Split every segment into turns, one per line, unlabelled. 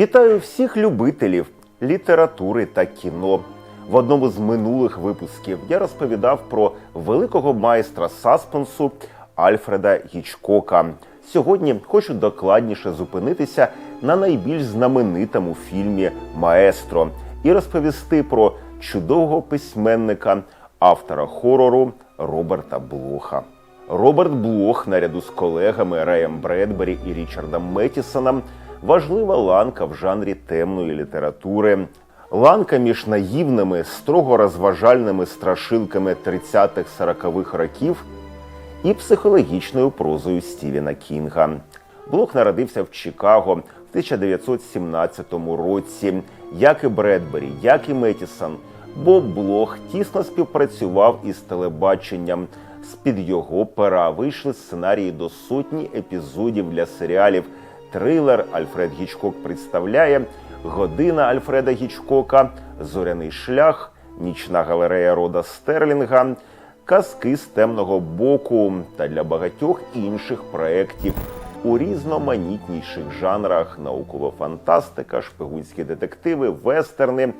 Вітаю всіх любителів літератури та кіно. В одному з минулих випусків я розповідав про великого майстра саспенсу Альфреда Гічкока. Сьогодні хочу докладніше зупинитися на найбільш знаменитому фільмі Маестро і розповісти про чудового письменника, автора хорору Роберта Блоха. Роберт Блох, наряду з колегами Реєм Бредбері і Річардом Меттісоном, важлива ланка в жанрі темної літератури. Ланка між наївними, строго розважальними страшилками 30-40-х років і психологічною прозою Стівена Кінга. Блок народився в Чикаго в 1917 році. Як і Бредбері, як і Метісон, Боб Блох тісно співпрацював із телебаченням. З-під його пера вийшли сценарії до сотні епізодів для серіалів. Трилер Альфред Гічкок представляє Година Альфреда Гічкока, Зоряний шлях, Нічна галерея Рода Стерлінга, Казки з темного боку та для багатьох інших проєктів у різноманітніших жанрах: наукова фантастика, шпигунські детективи, вестерни.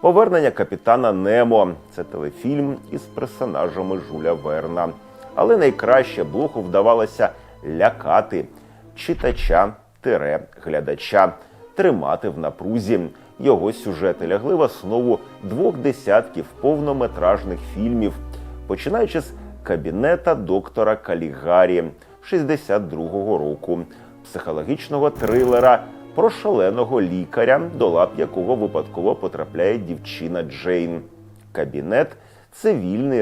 Повернення капітана Немо це телефільм із персонажами Жуля Верна. Але найкраще Блоху вдавалося лякати читача тире глядача, тримати в напрузі. Його сюжети лягли в основу двох десятків повнометражних фільмів, починаючи з кабінета доктора Калігарі 62-го року, психологічного трилера про шаленого лікаря, до лап якого випадково потрапляє дівчина Джейн. Кабінет це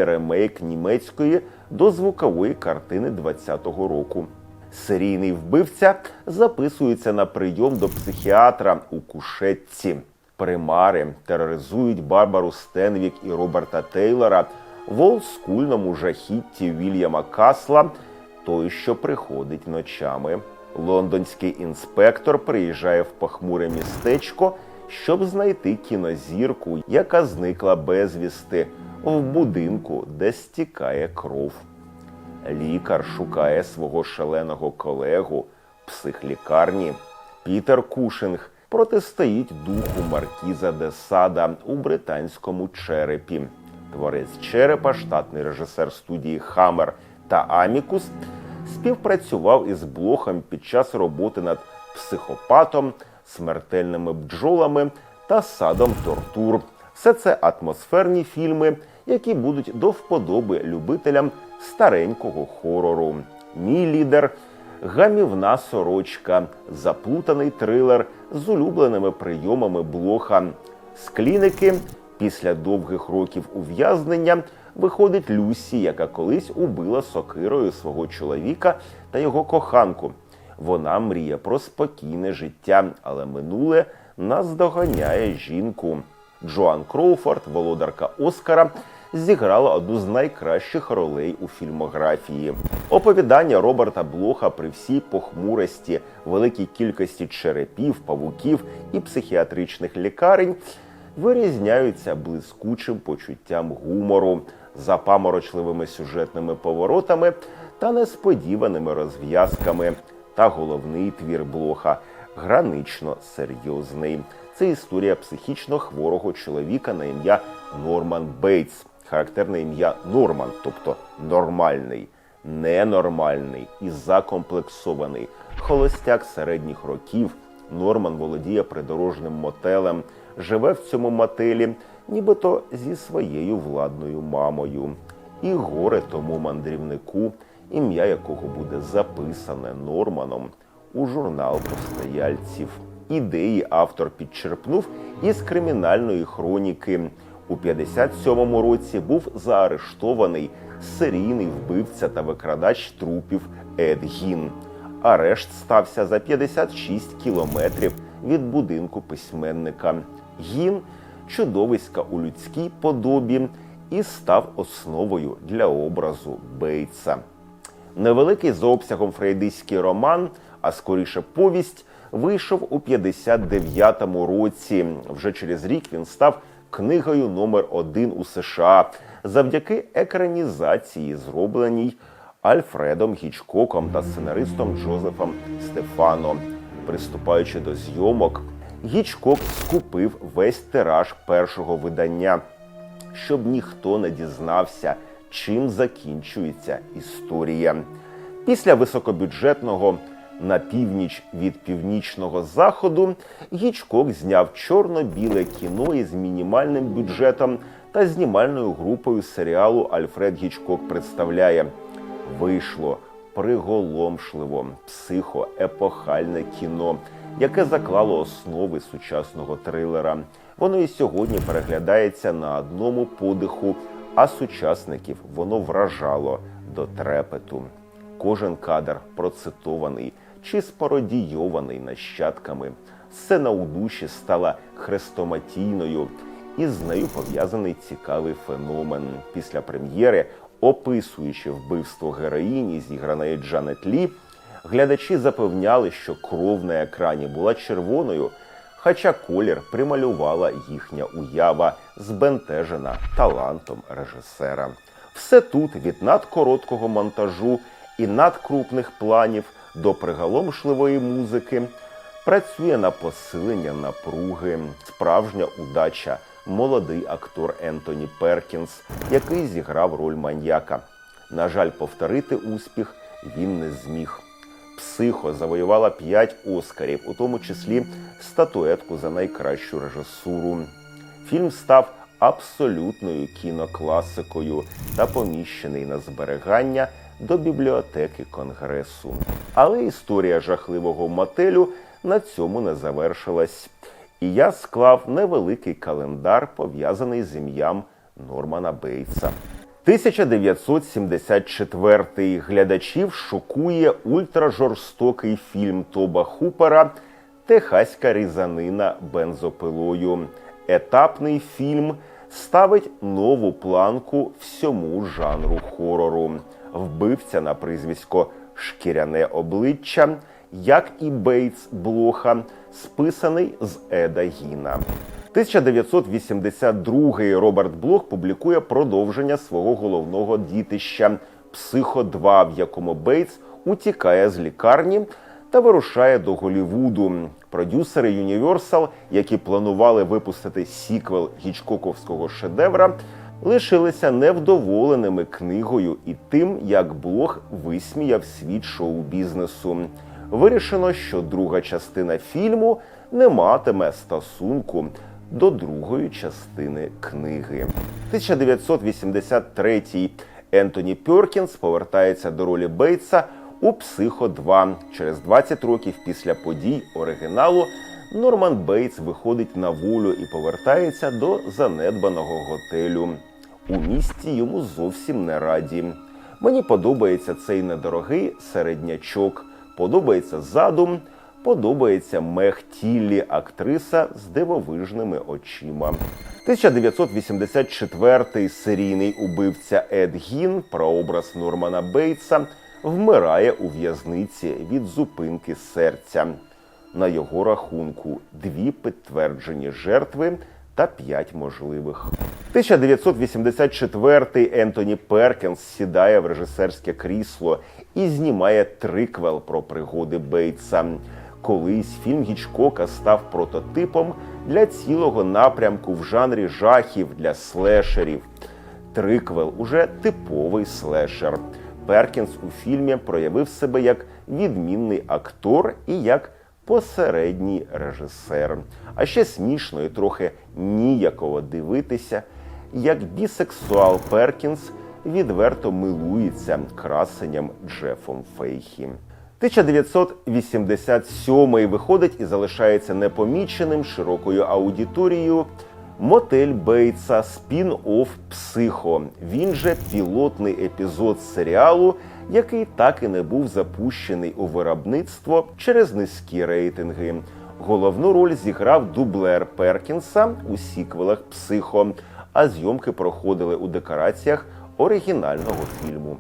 ремейк німецької дозвукової картини 20-го року. Серійний вбивця записується на прийом до психіатра у кушетці. Примари тероризують Барбару Стенвік і Роберта Тейлора в олдскульному жахітті Вільяма Касла, той, що приходить ночами. Лондонський інспектор приїжджає в похмуре містечко, щоб знайти кінозірку, яка зникла безвісти в будинку, де стікає кров. Лікар шукає свого шаленого колегу психлікарні. Пітер Кушинг протистоїть духу Маркіза де Сада у британському черепі. Творець черепа, штатний режисер студії Хаммер та Амікус, співпрацював із Блохом під час роботи над психопатом, смертельними бджолами та садом тортур. Все це атмосферні фільми, які будуть до вподоби любителям старенького хорору. Мій лідер гамівна сорочка, заплутаний трилер з улюбленими прийомами блоха. З кліники після довгих років ув'язнення виходить Люсі, яка колись убила сокирою свого чоловіка та його коханку. Вона мріє про спокійне життя, але минуле наздоганяє жінку. Джоан Кроуфорд, володарка Оскара, зіграла одну з найкращих ролей у фільмографії. Оповідання Роберта Блоха при всій похмурості, великій кількості черепів, павуків і психіатричних лікарень вирізняються блискучим почуттям гумору, запаморочливими сюжетними поворотами та несподіваними розв'язками. Та головний твір Блоха гранично серйозний. Це історія психічно хворого чоловіка на ім'я Норман Бейтс. Характерне ім'я Норман, тобто нормальний, ненормальний і закомплексований. Холостяк середніх років. Норман володіє придорожним мотелем, живе в цьому мотелі, нібито зі своєю владною мамою. І горе тому мандрівнику, ім'я якого буде записане Норманом у журнал постояльців. Ідеї автор підчерпнув із кримінальної хроніки. У 57-му році був заарештований серійний вбивця та викрадач трупів Ед Гін. Арешт стався за 56 кілометрів від будинку письменника. Гін чудовиська у людській подобі і став основою для образу Бейтса. Невеликий за обсягом фрейдистський роман, а скоріше повість, вийшов у 59-му році. Вже через рік він став книгою номер один у США завдяки екранізації, зробленій Альфредом Гічкоком та сценаристом Джозефом Стефано. Приступаючи до зйомок, Гічкок скупив весь тираж першого видання, щоб ніхто не дізнався, чим закінчується історія. Після високобюджетного на північ від північного заходу Гічкок зняв чорно-біле кіно із мінімальним бюджетом та знімальною групою серіалу Альфред Гічкок представляє. Вийшло приголомшливо психоепохальне кіно, яке заклало основи сучасного трилера. Воно і сьогодні переглядається на одному подиху, а сучасників воно вражало до трепету. Кожен кадр процитований чи спародійований нащадками. Сцена у душі стала хрестоматійною, і з нею пов'язаний цікавий феномен. Після прем'єри, описуючи вбивство героїні, зіграної Джанет Лі, глядачі запевняли, що кров на екрані була червоною, хоча колір прималювала їхня уява, збентежена талантом режисера. Все тут від надкороткого монтажу і надкрупних планів до приголомшливої музики працює на посилення напруги, справжня удача, молодий актор Ентоні Перкінс, який зіграв роль маньяка. На жаль, повторити успіх він не зміг. Психо завоювала 5 оскарів, у тому числі статуетку за найкращу режисуру. Фільм став абсолютною кінокласикою та поміщений на зберігання до бібліотеки Конгресу. Але історія жахливого мотелю на цьому не завершилась. І я склав невеликий календар, пов'язаний з ім'ям Нормана Бейтса. 1974 глядачів шокує ультражорстокий фільм Тоба Хупера Техаська різанина бензопилою. Етапний фільм ставить нову планку всьому жанру хорору. Вбивця на прізвисько Шкіряне обличчя, як і Бейтс Блоха, списаний з Еда Гіна. 1982 Роберт Блох публікує продовження свого головного дітища Психо 2 в якому Бейтс утікає з лікарні та вирушає до Голівуду. Продюсери Universal, які планували випустити сіквел гічкоковського шедевра, лишилися невдоволеними книгою і тим, як Блох висміяв світ шоу-бізнесу. Вирішено, що друга частина фільму не матиме стосунку до другої частини книги. 1983 Ентоні Перкінс повертається до ролі Бейтса у Психо 2. Через 20 років після подій оригіналу Норман Бейтс виходить на волю і повертається до занедбаного готелю. У місті йому зовсім не раді. Мені подобається цей недорогий середнячок, подобається задум, подобається Мех Тіллі, актриса з дивовижними очима. 1984 серійний убивця Ед Гін, прообраз Нормана Бейтса, вмирає у в'язниці від зупинки серця. На його рахунку дві підтверджені жертви та п'ять можливих. 1984 Ентоні Перкінс сідає в режисерське крісло і знімає триквел про пригоди Бейтса. Колись фільм Гічкока став прототипом для цілого напрямку в жанрі жахів для слешерів. Триквел уже типовий слешер. Перкінс у фільмі проявив себе як відмінний актор і як посередній режисер. А ще смішно і трохи ніяково дивитися, як бісексуал Перкінс відверто милується красенням Джефом Фейхі. 1987 виходить і залишається непоміченим широкою аудиторією. Мотель Бейтса спін-офф Психо. Він же пілотний епізод серіалу, який так і не був запущений у виробництво через низькі рейтинги. Головну роль зіграв дублер Перкінса у сіквелах Психо, а зйомки проходили у декораціях оригінального фільму.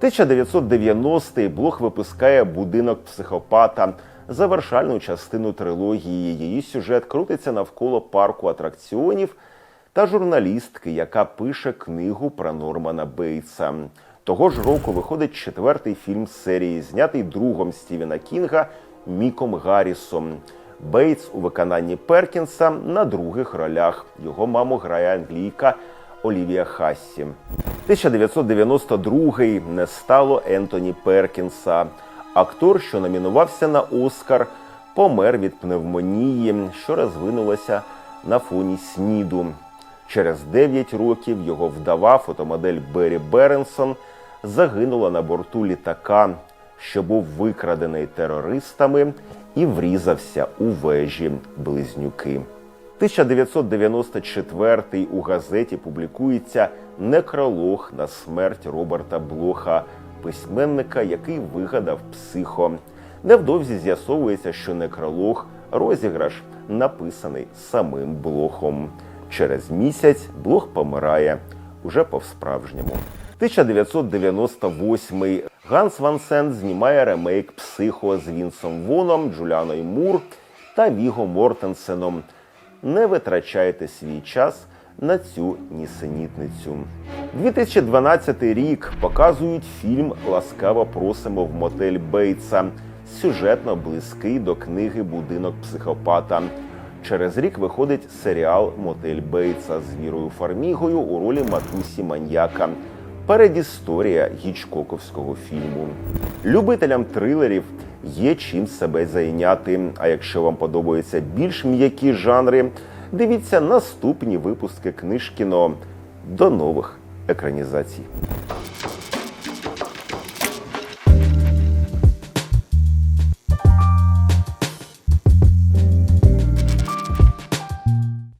1990-й Блох випускає будинок психопата. Завершальну частину трилогії. Її сюжет крутиться навколо парку атракціонів та журналістки, яка пише книгу про Нормана Бейтса. Того ж року виходить четвертий фільм серії, знятий другом Стівена Кінга Міком Гаррісом. Бейтс у виконанні Перкінса на других ролях. Його маму грає англійка Олівія Хассі. 1992 не стало Ентоні Перкінса. Актор, що номінувався на Оскар, помер від пневмонії, що розвинулася на фоні сніду. Через 9 років його вдова, фотомодель Беррі Беренсон, загинула на борту літака, що був викрадений терористами і врізався у вежі близнюки. 1994 у газеті публікується некролог на смерть Роберта Блоха, письменника, який вигадав психо. Невдовзі з'ясовується, що некролог розіграш написаний самим Блохом. Через місяць Блох помирає уже по-справжньому. 1998 Ганс Ван Сент знімає ремейк Психо з Вінсом Воном, Джуліаною Мур та Віго Мортенсеном. Не витрачайте свій час на цю нісенітницю. 2012 рік показують фільм Ласкаво просимо в мотель Бейтса. Сюжетно близький до книги Будинок психопата. Через рік виходить серіал Мотель Бейтса з Вірою Фармігою у ролі матусі маньяка. Передісторія гічкоковського фільму. Любителям трилерів є чим себе зайняти. А якщо вам подобаються більш м'які жанри, дивіться наступні випуски книжкіно. До нових екранізацій.